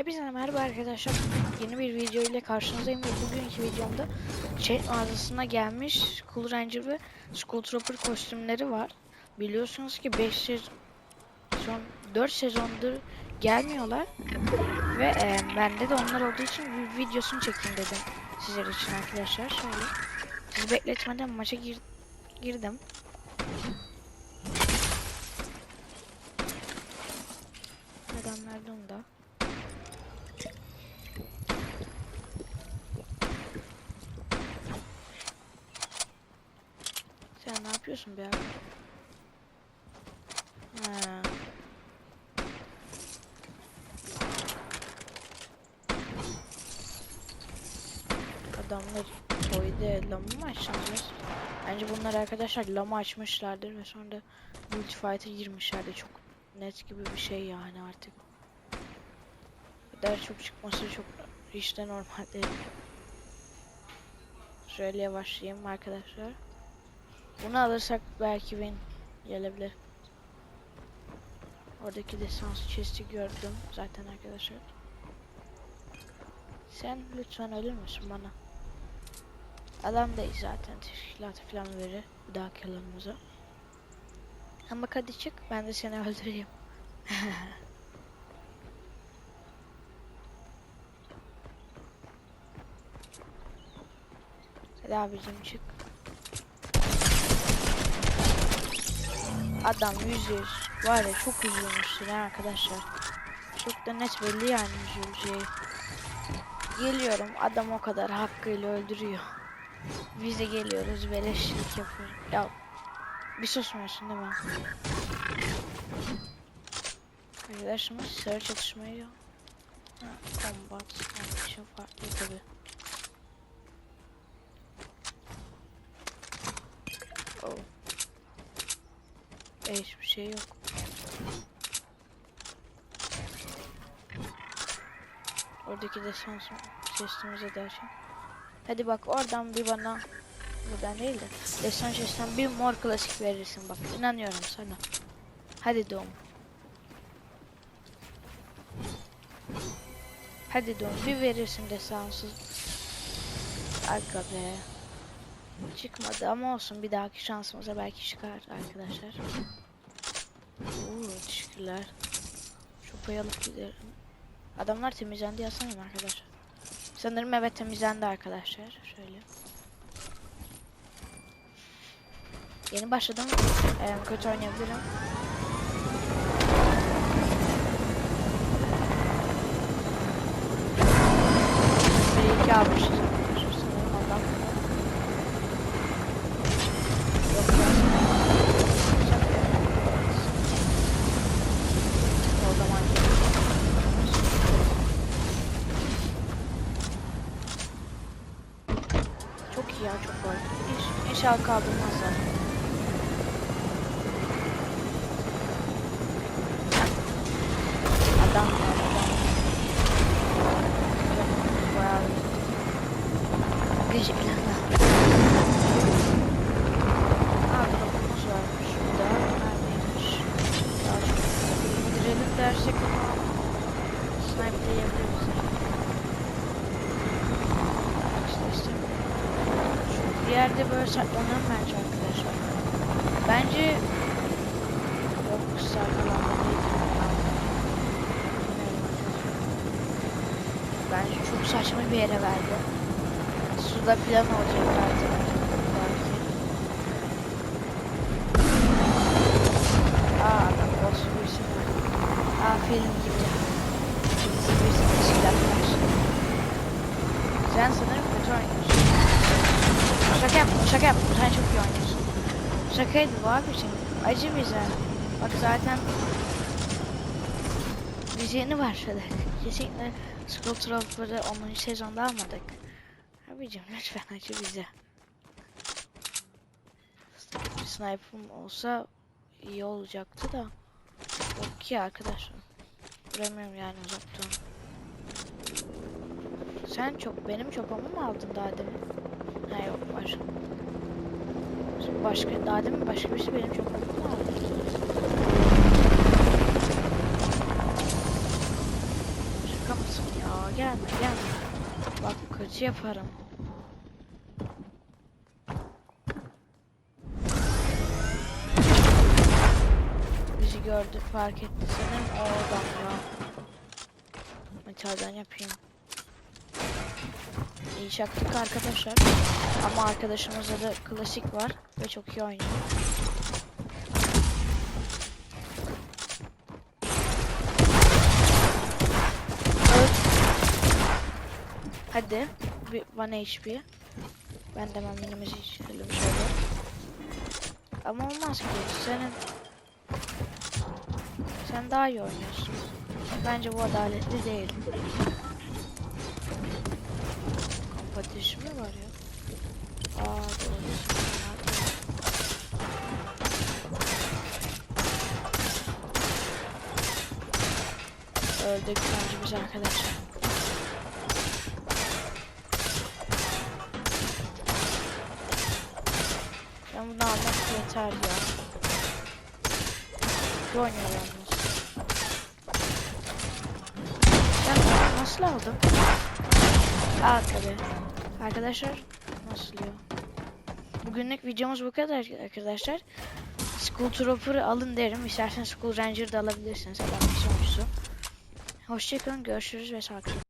Hepinize merhaba arkadaşlar. Yeni bir video ile karşınızdayım ve bugünkü videomda şey mağazasına gelmiş Cool Ranger ve Skull Trooper kostümleri var. Biliyorsunuz ki 5 sezon 4 sezondur gelmiyorlar ve e, bende de onlar olduğu için bir videosunu çekeyim dedim sizler için arkadaşlar. Şöyle sizi bekletmeden maça gir girdim. Adamlar da yapıyorsun be abi? Adamlar toyda lama mı açacağız? Bence bunlar arkadaşlar lama açmışlardır ve sonra da multifight'a girmişlerdir. Çok net gibi bir şey yani artık. Bu kadar çok çıkması çok hiç de normal değil. Şöyle yavaşlayayım arkadaşlar. Bunu alırsak belki win gelebilir. Oradaki desans chest'i gördüm zaten arkadaşlar. Sen lütfen ölür müsün bana? Adam değil zaten teşkilat falan verir bir dahaki alanımıza. Ama hadi çık ben de seni öldüreyim. Hadi abicim çık. Adam yüz yüz. Var ya çok üzülmüştür arkadaşlar. Çok da net belli yani üzüleceği. Geliyorum adam o kadar hakkıyla öldürüyor. Biz geliyoruz beleşçilik yapıyoruz. Ya bir susmuyorsun değil mi? Arkadaşımız sarı çatışmayı combat için farklı tabi. E, hiçbir şey yok. Oradaki desans chestimize de açın. Hadi bak oradan bir bana buradan değil de desans chest'ten bir mor klasik verirsin bak inanıyorum sana. Hadi doğum. Hadi doğum bir verirsin desansız. Aga be. Çıkmadı ama olsun bir dahaki şansımıza belki çıkar arkadaşlar. Oo teşekkürler. Çopayı alıp giderim. Adamlar temizlendi yazsana arkadaşlar. Sanırım evet temizlendi arkadaşlar. Şöyle. Yeni başladım. Ee, kötü oynayabilirim. Bir iki almışız. arkadaşlar. Sanırım adam. Yok ya. Şaka yapıyoruz. O zaman Çok iyi ya çok gol. İş, inşallah kaldırmazlar. Adam var adam. Bayağı geciklerden. Aa drop'umuz varmış. Bu da neredeymiş? Daha çok indirelim dersek ama snipe'layabiliriz. İşte istemiyorum. Şu bir yerde böyle saklanalım bence arkadaşlar. Bence yok arkadaşlar. Bence çok saçma bir yere verdi. Suda plan olacak artık. Aa adam var. Aa film gibi. Var. Sen sanırım kötü oynuyorsun. Şaka yaptım, şaka yaptım. Sen çok iyi oynuyorsun. Şakaydı bu abicim. Acı bize. Bak zaten biz yeni başladık. Kesinlikle Skull Trooper'ı 10. sezonda almadık. Abicim lütfen acı bize. Bir sniper'ım olsa iyi olacaktı da. Yok ki arkadaşlar. Vuramıyorum yani uzaktan. Sen çok benim çopamı mı aldın daha demin? Ha yok başka. Başka daha demin başka birisi benim çopamı mı aldı? Şaka mısın? kötü yaparım. Bizi gördü, fark etti sanırım o adam ya. Metalden yapayım. İyi şaktık arkadaşlar. Ama arkadaşımızda da klasik var ve çok iyi oynuyor. Evet. Hadi. Bir 1 HP. Ben de hemen minimize içelim şöyle. Ama olmaz ki. Senin sen daha iyi oynuyorsun. Bence bu adaletli değil. Competition mi var ya? Aa doğru. Öldük biz arkadaşlar. Ben bunu almak yeter ya. Çok oynuyor yalnız. Ben nasıl aldım? Aa tabii. Arkadaşlar nasıl ya? Bugünlük videomuz bu kadar arkadaşlar. School Trooper'ı alın derim. İsterseniz School Ranger'ı da alabilirsiniz. Adam. Hoşçakalın. Görüşürüz ve sağlıklı.